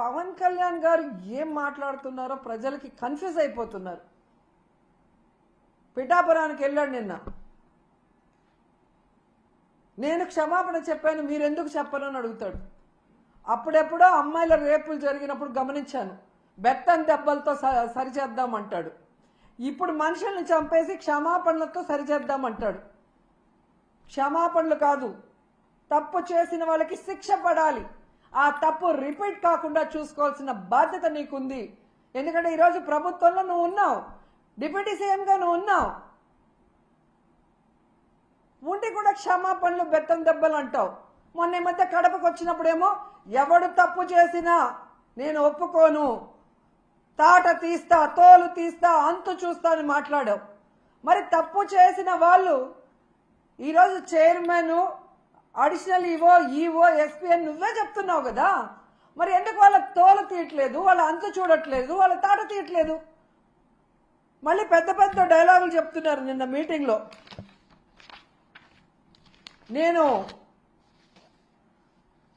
పవన్ కళ్యాణ్ గారు ఏం మాట్లాడుతున్నారో ప్రజలకి కన్ఫ్యూజ్ అయిపోతున్నారు. పిఠాపురానికి వెళ్ళాడు నిన్న. నేను క్షమాపణ చెప్పాను మీరెందుకు చెప్పను అని అడుగుతాడు. అప్పుడెప్పుడో అమ్మాయిల రేపులు జరిగినప్పుడు గమనించాను. బెత్తం దెబ్బలతో సరిచేద్దామంటాడు. ఇప్పుడు మనుషుల్ని చంపేసి క్షమాపణలతో సరిచేద్దామంటాడు. క్షమాపణలు కాదు తప్పు చేసిన వాళ్ళకి శిక్ష పడాలి. ఆ తప్పు రిపీట్ కాకుండా చూసుకోవాల్సిన బాధ్యత నీకుంది. ఎందుకంటే ఈరోజు ప్రభుత్వంలో నువ్వు ఉన్నావు. డిప్యూటీ సీఎంగా నువ్వు ఉన్నావు. ఉండి కూడా క్షమాపణలు బెత్తం దెబ్బలు అంటావు. మొన్న ఈ మధ్య కడపకు వచ్చినప్పుడేమో ఎవడు తప్పు చేసినా నేను ఒప్పుకోను. తాట తీస్తా తోలు తీస్తా అంతు చూస్తా అని మాట్లాడావు. మరి తప్పు చేసిన వాళ్ళు ఈరోజు chairman additional EO EO SP అని నువ్వే చెప్తున్నావు కదా. మరి ఎందుకు వాళ్ళ తోలు తీయట్లేదు? వాళ్ళ అంతు చూడట్లేదు? వాళ్ళ తాట తీయట్లేదు? మళ్ళీ పెద్ద పెద్ద డైలాగులు చెప్తున్నారు నిన్న మీటింగ్లో నేను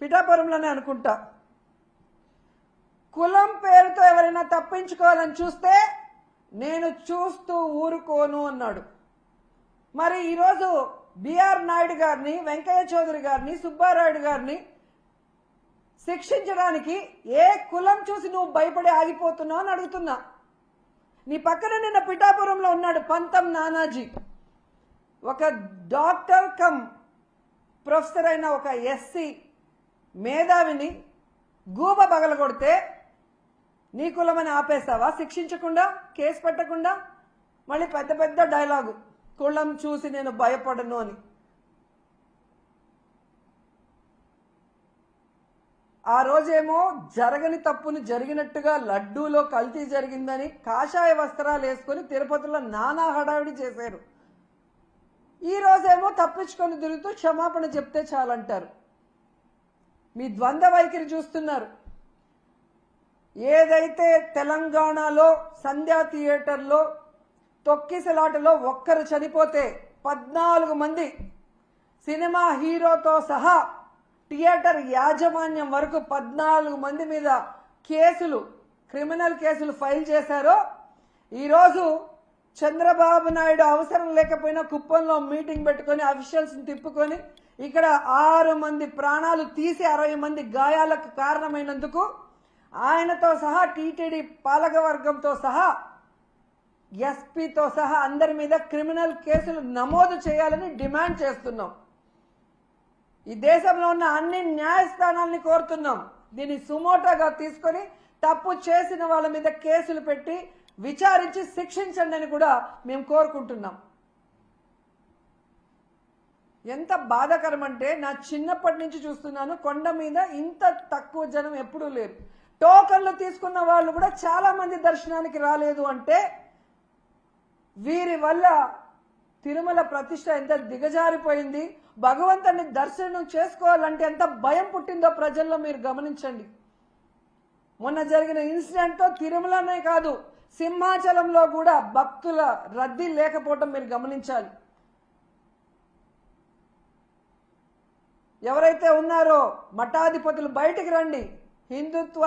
పిఠాపురంలోనే అనుకుంటా. కులం పేరుతో ఎవరైనా తప్పించుకోవాలని చూస్తే నేను చూస్తూ ఊరుకోను అన్నాడు. మరి ఈరోజు బిఆర్ నాయుడు గారిని వెంకయ్య చౌదరి గారిని సుబ్బారాయుడు గారిని శిక్షించడానికి ఏ కులం చూసి నువ్వు భయపడి ఆగిపోతున్నావు అని అడుగుతున్నా. నీ పక్కన నిన్న పిఠాపురంలో ఉన్నాడు పంతం నానాజీ. ఒక డాక్టర్ కమ్ ప్రొఫెసర్ అయిన ఒక ఎస్సీ మేధావిని గూబ పగలగొడితే నీ కులమని ఆపేస్తావా? శిక్షించకుండా కేసు పెట్టకుండా? మళ్ళీ పెద్ద పెద్ద డైలాగు. కులం చూసి నేను భయపడను అని. ఆ రోజేమో జరగని తప్పును జరిగినట్టుగా లడ్డూలో కల్తీ జరిగిందని కాషాయ వస్త్రాలు వేసుకొని తిరుపతిలో నానా హడావిడి చేశారు. ఈ రోజేమో తప్పించుకొని తిరుగుతూ క్షమాపణ చెప్తే చాలంటారు. మీ ద్వంద్వ వైఖరి చూస్తున్నారు. ఏదైతే తెలంగాణలో సంధ్యా థియేటర్లో తొక్కిసలాటలో ఒక్కరు చనిపోతే పద్నాలుగు మంది సినిమా హీరోతో సహా థియేటర్ యాజమాన్యం వరకు పద్నాలుగు మంది మీద కేసులు క్రిమినల్ కేసులు ఫైల్ చేశారో ఈరోజు చంద్రబాబు నాయుడు అవసరం లేకపోయినా కుప్పంలో మీటింగ్ పెట్టుకొని అఫీషియల్స్ని తిప్పుకొని ఇక్కడ ఆరు మంది ప్రాణాలు తీసి అరవై మంది గాయాలకు కారణమైనందుకు ఆయనతో సహా టీటీడీ పాలకవర్గంతో సహా ఎస్పీతో సహా అందరి మీద క్రిమినల్ కేసులు నమోదు చేయాలని డిమాండ్ చేస్తున్నాం. ఈ దేశంలో ఉన్న అన్ని న్యాయస్థానాల్ని కోరుతున్నాం. దీన్ని సుమోటోగా తీసుకొని తప్పు చేసిన వాళ్ళ మీద కేసులు పెట్టి విచారించి శిక్షించండి అని కూడా మేము కోరుకుంటున్నాం. ఎంత బాధాకరం అంటే నా చిన్నప్పటి నుంచి చూస్తున్నాను కొండ మీద ఇంత తక్కువ జనం ఎప్పుడూ లేరు. టోకన్లు తీసుకున్న వాళ్ళు కూడా చాలామంది దర్శనానికి రాలేదు అంటే వీరి వల్ల తిరుమల ప్రతిష్ట ఎంత దిగజారిపోయింది? భగవంతుని దర్శనం చేసుకోవాలంటే ఎంత భయం పుట్టిందో ప్రజల్లో మీరు గమనించండి. మొన్న జరిగిన ఇన్సిడెంట్తో తిరుమలనే కాదు సింహాచలంలో కూడా భక్తుల రద్దీ లేకపోవటం మీరు గమనించాలి. ఎవరైతే ఉన్నారో మఠాధిపతులు బయటికి రండి. హిందుత్వ